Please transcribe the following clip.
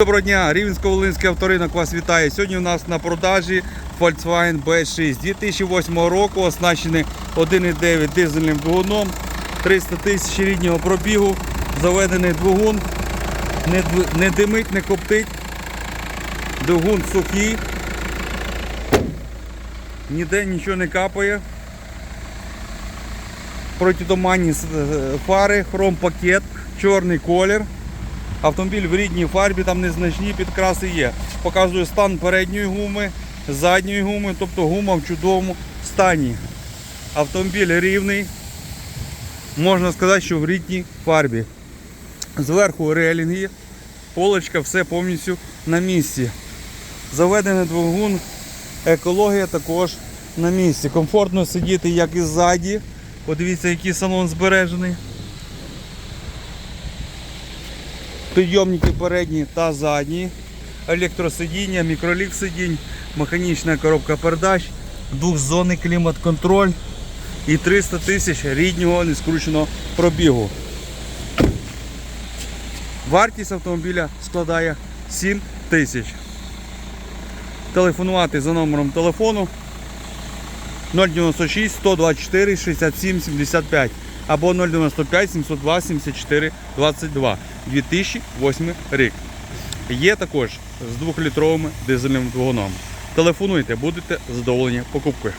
Доброго дня, Рівненсько-Волинський авторинок вас вітає. Сьогодні у нас на продажі Volkswagen B6 2008 року, оснащений 1,9 дизельним двигуном, 300 тисяч ріднього пробігу, заведений двигун, не, не димить, не коптить, двигун сухий, ніде нічого не капає. Протитуманні фари, хром-пакет, чорний колір. Автомобіль в рідній фарбі, там незначні підкраси є. Показую стан передньої гуми, задньої гуми, тобто гума в чудовому стані. Автомобіль рівний, можна сказати, що в рідній фарбі. Зверху релінги, полочка, все повністю на місці. Заведений двигун, екологія також на місці. Комфортно сидіти як і ззаді. Подивіться, який салон збережений. Підйомники передні та задні, електросидіння, мікролік сидінь, механічна коробка передач, двохзонний клімат-контроль і 300 тисяч ріднього нескрученого пробігу. Вартість автомобіля складає 7 тисяч. Телефонувати за номером телефону 096 124 67 75 або 095 702 74 22 2008 рік. Є також з 2-літровим дизельним двигуном. Телефонуйте, будете задоволені покупкою.